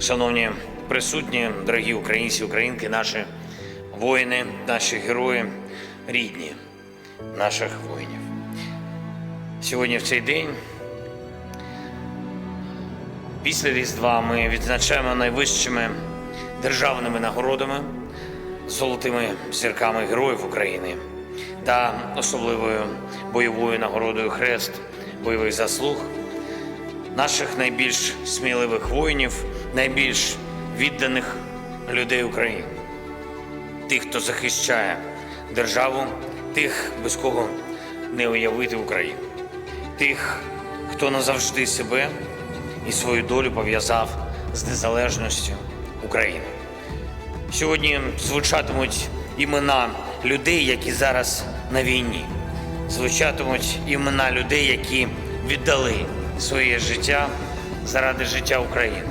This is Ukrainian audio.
Шановні присутні, дорогі українці, українки, наші воїни, наші герої, рідні наших воїнів. Сьогодні в цей день, після Різдва, ми відзначаємо найвищими державними нагородами, золотими зірками героїв України та особливою бойовою нагородою Хрест бойових заслуг наших найбільш сміливих воїнів, найбільш відданих людей України, тих, хто захищає державу, тих, без кого не уявити Україну, тих, хто назавжди себе і свою долю пов'язав з незалежністю України. Сьогодні звучатимуть імена людей, які зараз на війні. Звучатимуть імена людей, які віддали своє життя заради життя України.